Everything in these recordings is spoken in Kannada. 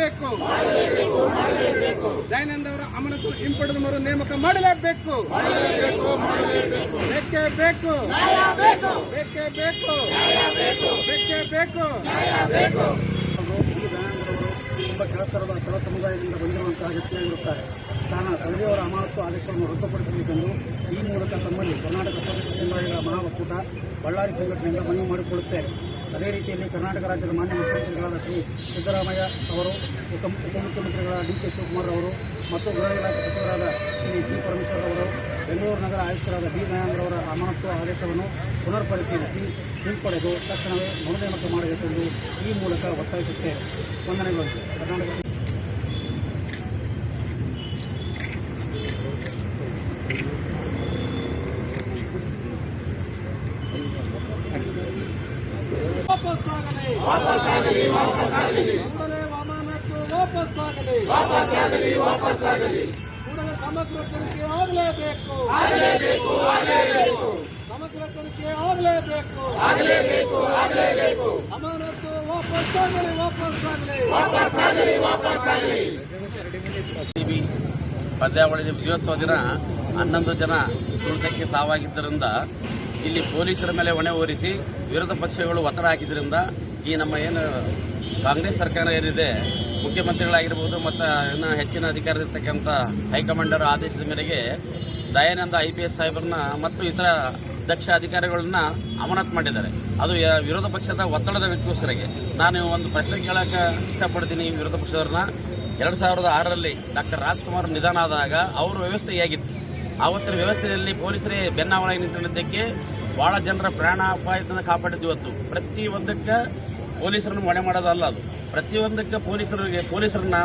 ಮಾಡಲೇಬೇಕು. ದಯಾನಂದ ಅವರ ಅಮಾನತು ಹಿಂಪಡೆದು ಮರು ನೇಮಕ ಮಾಡಲೇಬೇಕು. ಬೇಕೇ ಬೇಕು. ಬೇಕೇ ಬೇಕು. ಬೇಕೇ ಬೇಕು. ತುಂಬ ಕೆಳ ಸಮುದಾಯದಿಂದ ಬಂದಿರುವಂತಹ ವ್ಯಕ್ತಿಯಾಗಿರುತ್ತಾರೆ ತಾನು ಸಂಜೆಯವರ ಅಮಾನತು ಆದೇಶವನ್ನು ರದ್ದುಪಡಿಸಬೇಕೆಂದು ಈ ಮೂಲಕ ತಮ್ಮಲ್ಲಿ ಕರ್ನಾಟಕ ಸಮುದಾಯಗಳ ಮಹಾಒಕ್ಕೂಟ ಬಳ್ಳಾರಿ ಸಂಘಟನೆಯಿಂದ ಮನವಿ ಮಾಡಿಕೊಳ್ಳುತ್ತೇವೆ ಅದೇ ರೀತಿಯಲ್ಲಿ ಕರ್ನಾಟಕ ರಾಜ್ಯದ ಮಾನ್ಯ ಮುಖ್ಯಮಂತ್ರಿಗಳಾದ ಶ್ರೀ ಸಿದ್ದರಾಮಯ್ಯ ಅವರು ಉಪಮುಖ್ಯಮಂತ್ರಿಗಳ ಡಿ ಕೆ ಶಿವಕುಮಾರ್ ಅವರು ಮತ್ತು ಗೃಹ ಇಲಾಖೆ ಸಚಿವರಾದ ಶ್ರೀ ಜಿ ಪರಮೇಶ್ವರ್ ಅವರು, ಬೆಂಗಳೂರು ನಗರ ಆಯುಕ್ತರಾದ ಬಿ ಅವರ ಅಮಾನತು ಆದೇಶವನ್ನು ಪುನರ್ ಪರಿಶೀಲಿಸಿ ಹಿಂಪಡೆದು ತಕ್ಷಣವೇ ಮರುನೇಮಕ ಮಾಡಬೇಕೆಂದು ಈ ಮೂಲಕ ಒತ್ತಾಯಿಸುತ್ತೆ ವಂದನೆಗಳು. ಕರ್ನಾಟಕ ವಾಪಸ್ ಆಗಲಿ ವಾಪಸ್ ಆಗಲಿ ವಾಪಸ್ ಆಗಲಿ ವಾಪಸ್ ಆಗಲಿ ವಾಪಸ್ ಆಗಲಿ ಕೂಡಲೇ ಸಮಗ್ರ ತನಿಖೆ ಆಗಲೇಬೇಕು. ಆಗಲೇಬೇಕು ಆಗಲೇಬೇಕು. ಸಮಗ್ರ ತನಿಖೆ ಆಗಲೇಬೇಕು. ಆಗಲೇಬೇಕು ಆಗಲೇಬೇಕು. ಅಮಾನತ್ತು ವಾಪಸ್ ಆಗಲಿ ವಾಪಸ್ ಆಗಲಿ ವಾಪಸ್ ಆಗಲಿ ವಾಪಸ್ ಆಗಲಿ ಪದ್ಯಾವಳಿ ಪಂದ್ಯಾವಳಿ ವಿಜಯೋತ್ಸವ ದಿನ ಹನ್ನೊಂದು ಜನ ತುಳಿತಕ್ಕೆ ಸಾವಾಗಿದ್ದರಿಂದ ಇಲ್ಲಿ ಪೊಲೀಸರ ಮೇಲೆ ಹೊಣೆ ಹೊರಿಸಿ ವಿರೋಧ ಪಕ್ಷಗಳು ಒತ್ತಡ ಹಾಕಿದ್ರಿಂದ ಈ ನಮ್ಮ ಏನು ಕಾಂಗ್ರೆಸ್ ಸರ್ಕಾರ ಏನಿದೆ, ಮುಖ್ಯಮಂತ್ರಿಗಳಾಗಿರ್ಬೋದು ಮತ್ತು ಇನ್ನು ಹೆಚ್ಚಿನ ಅಧಿಕಾರದಲ್ಲಿರ್ತಕ್ಕಂಥ ಹೈಕಮಾಂಡರ್ ಆದೇಶದ ಮೇರೆಗೆ ದಯಾನಂದ ಐ ಪಿ ಎಸ್ ಸಾಹೇಬರನ್ನ ಮತ್ತು ಇತರ ದಕ್ಷ ಅಧಿಕಾರಿಗಳನ್ನ ಅಮಾನತ್ ಮಾಡಿದ್ದಾರೆ. ಅದು ವಿರೋಧ ಪಕ್ಷದ ಒತ್ತಡದ ವ್ಯಕ್ತಿಗೋಸ್ಕರಗೆ ನಾನು ಒಂದು ಪ್ರಶ್ನೆ ಕೇಳಕ್ಕೆ ಇಷ್ಟಪಡ್ತೀನಿ ವಿರೋಧ ಪಕ್ಷದವ್ರನ್ನ. ಎರಡು ಸಾವಿರದ ಆರರಲ್ಲಿ ಡಾಕ್ಟರ್ ರಾಜ್ಕುಮಾರ್ ನಿಧನ ಆದಾಗ ಅವ್ರ ವ್ಯವಸ್ಥೆ ಹೇಗಿತ್ತು? ಆವತ್ತಿನ ವ್ಯವಸ್ಥೆಯಲ್ಲಿ ಪೊಲೀಸರೇ ಬೆನ್ನಾವಳಾಗಿ ನಿಂತಿದ್ದಕ್ಕೆ ಬಹಳ ಜನರ ಪ್ರಾಣಾಪಾಯದಿಂದ ಕಾಪಾಡಿದ್ದು ಇವತ್ತು. ಪ್ರತಿ ಒಂದಕ್ಕೆ ಪೊಲೀಸರನ್ನು ಹೊಣೆ ಮಾಡೋದಲ್ಲ ಅದು. ಪ್ರತಿಯೊಂದಕ್ಕೆ ಪೊಲೀಸರಿಗೆ ಪೊಲೀಸರನ್ನ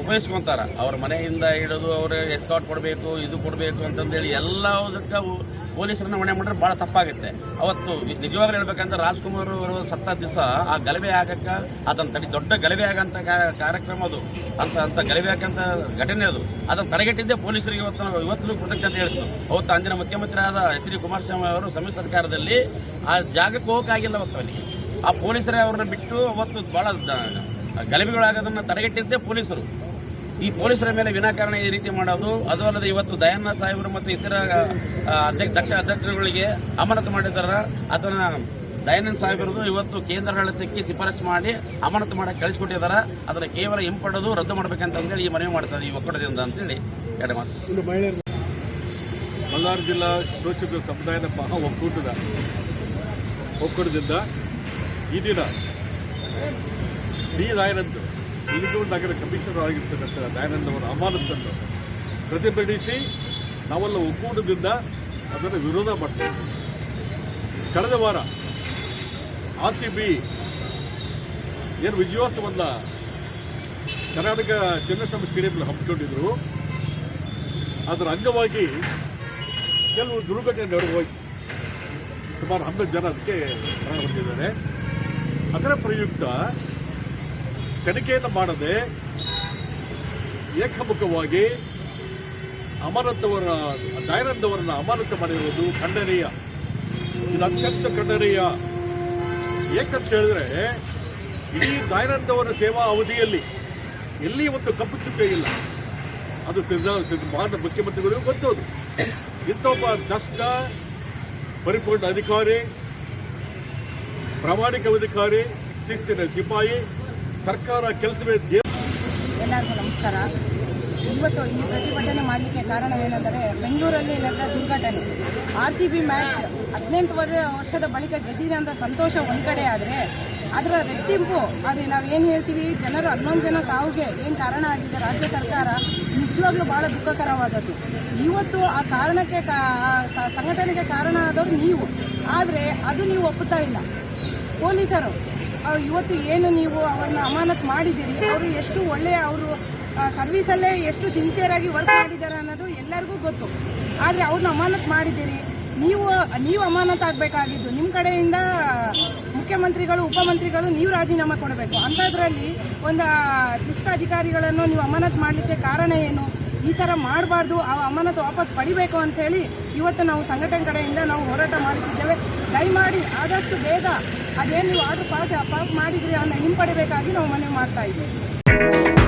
ಉಪಯೋಗಿಸ್ಕೊಂತಾರ. ಅವ್ರ ಮನೆಯಿಂದ ಹಿಡಿದು ಅವ್ರ ಎಸ್ಕೌಟ್ ಕೊಡಬೇಕು, ಇದು ಕೊಡಬೇಕು ಅಂತಂದೇಳಿ ಎಲ್ಲದಕ್ಕೆ ಪೊಲೀಸರನ್ನ ಹೊಣೆ ಮಾಡಿದ್ರೆ ಬಹಳ ತಪ್ಪಾಗುತ್ತೆ. ಅವತ್ತು ನಿಜವಾಗ್ಲೂ ಹೇಳ್ಬೇಕಂದ್ರೆ ರಾಜ್ಕುಮಾರ್ ಅವರು ಸತ್ತ ದಿವಸ ಆ ಗಲಭೆ ಆಗಕ್ಕ ಅದನ್ನ ತಡೆ, ದೊಡ್ಡ ಗಲಭೆ ಆಗಂತ ಕಾರ್ಯಕ್ರಮ ಅದು. ಅಂತ ಅಂತ ಗಲಭೆ ಆಗಂತ ಘಟನೆ ಅದು. ಅದನ್ನು ತಡೆಗಟ್ಟಿದ್ದೇ ಪೊಲೀಸರಿಗೆ ಇವತ್ತು ಇವತ್ತು ಕೃತಜ್ಞತೆ ಹೇಳ್ತು ಅವತ್ತು ಅಂದಿನ ಮುಖ್ಯಮಂತ್ರಿ ಆದ ಎಚ್ ಡಿ ಕುಮಾರಸ್ವಾಮಿ ಅವರು ಸಮ್ಮಿಶ್ರ ಸರ್ಕಾರದಲ್ಲಿ ಆ ಜಾಗಕ್ಕೆ ಹೋಗಕ್ಕಾಗಿಲ್ಲ ಅವತ್ತು ಅವನಿಗೆ. ಆ ಪೊಲೀಸರೇ ಅವ್ರನ್ನ ಬಿಟ್ಟು ಅವತ್ತು ಬಹಳ ಗಲಭೆಗಳಾಗೋದನ್ನು ತಡೆಗಟ್ಟಿದ್ದೇ ಪೊಲೀಸರು. ಈ ಪೊಲೀಸರ ಮೇಲೆ ವಿನಾಕಾರಣ ಈ ರೀತಿ ಮಾಡೋದು ಅದು ಅಲ್ಲದೆ ಇವತ್ತು ದಯಾನಂದ ಸಾಹೇಬರು ಮತ್ತು ಇತರ ಅಧ್ಯಕ್ಷ ದಕ್ಷ ಅಧ್ಯಕ್ಷರುಗಳಿಗೆ ಅಮಾನತು ಮಾಡಿದ್ದಾರೆ. ಅದನ್ನ ದಯಾನಂದ ಸಾಹೇಬರದು ಇವತ್ತು ಕೇಂದ್ರ ಆಡಳಿತಕ್ಕೆ ಶಿಫಾರಸು ಮಾಡಿ ಅಮಾನತು ಮಾಡಿ ಕಳಿಸ್ಕೊಟ್ಟಿದ್ದಾರೆ. ಅದನ್ನು ಕೇವಲ ಹಿಂಪಡೆದು ರದ್ದು ಮಾಡ್ಬೇಕಂತ ಅಂತೇಳಿ ಈ ಮನವಿ ಮಾಡ್ತಾರೆ ಈ ಒಕ್ಕೂಟದಿಂದ ಅಂತೇಳಿ ಎರಡು ಮಾತು. ಬಳ್ಳಾರಿ ಜಿಲ್ಲಾ ಶೋಚಕ ಸಮುದಾಯದ ಮಹಾ ಒಕ್ಕೂಟದ ಒಕ್ಕೂಟದಿಂದ ಈ ದಿನ ಡಿ ದಯಾನಂದ್ ಇಲ್ಲಿಗೂರು ನಗರ ಕಮಿಷನರ್ ಆಗಿರ್ತಕ್ಕಂಥ ದಯಾನಂದ್ ಅವರ ಅಮಾನತನ್ನು ಪ್ರತಿಭಟಿಸಿ ನಾವೆಲ್ಲ ಒಕ್ಕೂಟದಿಂದ ಅದನ್ನು ವಿರೋಧ ಮಾಡ್ತೇವೆ. ಕಳೆದ ವಾರ ಆರ್ ಸಿ ಬಿ ಏನು ವಿಜಯೋತ್ಸವವನ್ನು ಕರ್ನಾಟಕ ಚಿನ್ನಸ್ವಾಮಿ ಸ್ಟೇಡಿಯಂನಲ್ಲಿ ಹಮ್ಮಿಕೊಂಡಿದ್ರು. ಅದರ ಅಂಗವಾಗಿ ಕೆಲವು ದುರ್ಘಟನೆ ನಡೆದು ಹೋಯ್ತು. ಸುಮಾರು ಹನ್ನೊಂದು ಜನ ಅದಕ್ಕೆ ಮರಣ ಹೊಂದಿದ್ದಾರೆ. ಅದರ ಪ್ರಯುಕ್ತ ತನಿಖೆಯನ್ನು ಮಾಡದೆ ಏಕಮುಖವಾಗಿ ಅಮಾನತವರ ದಯಾನಂದವರನ್ನು ಅಮಾನತ್ತು ಅಮಾನತು ಮಾಡಿರುವುದು ಖಂಡನೀಯ. ಇದು ಅತ್ಯಂತ ಖಂಡನೀಯ. ಏಕಂತ ಹೇಳಿದ್ರೆ, ಇಡೀ ದಯಾನಂದವರ ಸೇವಾ ಅವಧಿಯಲ್ಲಿ ಎಲ್ಲಿ ಒಂದು ಕಪ್ಪು ಚುಕ್ಕೆ ಇಲ್ಲ. ಅದು ಮಹಾನ್ ಮುಖ್ಯಮಂತ್ರಿಗಳಿಗೂ ಗೊತ್ತದು ಇಂಥೊಬ್ಬ ದಷ್ಟ, ಪರಿಪೂರ್ಣ ಅಧಿಕಾರಿ ಪ್ರಾಮಾಣಿಕ ಅಧಿಕಾರಿ, ಶಿಸ್ತಿನ ಸಿಪಾಯಿ, ಸರ್ಕಾರ ಕೆಲಸವೇ ಎಲ್ಲರಿಗೂ ನಮಸ್ಕಾರ. ಇವತ್ತು ಈ ಪ್ರತಿಭಟನೆ ಮಾಡಲಿಕ್ಕೆ ಕಾರಣವೇನೆಂದರೆ ಬೆಂಗಳೂರಲ್ಲಿ ನಡೆದ ದುರ್ಘಟನೆ. ಆರ್ ಸಿ ಬಿ ಮ್ಯಾಚ್ ಹದಿನೆಂಟು ವರ್ಷದ ಬಳಿಕ ಗೆದ್ದಿದೆ ಅಂತ ಸಂತೋಷ ಒಂದು ಕಡೆ ಆದರೆ ಅದರ ರೆಟ್ಟಿಂಪು, ಅದು ನಾವೇನು ಹೇಳ್ತೀವಿ, ಜನರು ಹನ್ನೊಂದು ಜನ ಸಾವಿಗೆ ಏನು ಕಾರಣ ಆಗಿದೆ ರಾಜ್ಯ ಸರ್ಕಾರ ನಿಜವಾಗ್ಲೂ ಭಾಳ ದುಃಖಕರವಾದದ್ದು. ಇವತ್ತು ಆ ಕಾರಣಕ್ಕೆ ಕಾ- ಸಂಘಟನೆಗೆ ಕಾರಣ ಆದವರು ನೀವು. ಆದರೆ ಅದು ನೀವು ಒಪ್ಪುತ್ತಾ ಇಲ್ಲ. ಪೊಲೀಸರು. ಇವತ್ತು ಏನು ನೀವು ಅವ್ರನ್ನ ಅಮಾನತ್ ಮಾಡಿದ್ದೀರಿ? ಅವರು ಎಷ್ಟು ಒಳ್ಳೆಯ ಅವರು ಸರ್ವಿಸಲ್ಲೇ ಎಷ್ಟು ಸಿನ್ಸಿಯರ್ ಆಗಿ ವರ್ಕ್ ಮಾಡಿದ್ದಾರೆ ಅನ್ನೋದು ಎಲ್ಲರಿಗೂ ಗೊತ್ತು. ಆದರೆ ಅವ್ರನ್ನ ಅಮಾನತ್ ಮಾಡಿದ್ದೀರಿ. ನೀವು ನೀವು ಅಮಾನತ್ ಆಗಬೇಕಾಗಿದ್ದು. ನಿಮ್ಮ ಕಡೆಯಿಂದ ಮುಖ್ಯಮಂತ್ರಿಗಳು, ಉಪಮಂತ್ರಿಗಳು ನೀವು ರಾಜೀನಾಮೆ ಕೊಡಬೇಕು. ಅಂಥದ್ರಲ್ಲಿ ಒಂದು ದುಷ್ಟ ಅಧಿಕಾರಿಗಳನ್ನು ನೀವು ಅಮಾನತ್ ಮಾಡಲಿಕ್ಕೆ ಕಾರಣ ಏನು? ಈ ಥರ ಮಾಡಬಾರ್ದು, ಆ ಅಮಾನತು ವಾಪಸ್ ಪಡಿಬೇಕು ಅಂತೇಳಿ ಇವತ್ತು ನಾವು ಸಂಘಟನೆ ಕಡೆಯಿಂದ ನಾವು ಹೋರಾಟ ಮಾಡುತ್ತಿದ್ದೇವೆ. ದಯಮಾಡಿ ಆದಷ್ಟು ಬೇಗ ಅದೇನು ನೀವು ಆರ್ಡರ್ ಪಾಸ್ ಪಾಸ್ ಮಾಡಿದ್ರಿ ಅದನ್ನ ಹಿಂಪಡಿಬೇಕಾಗಿ ನಾವು ಮನವಿ ಮಾಡ್ತಾ ಇದ್ದೀವಿ.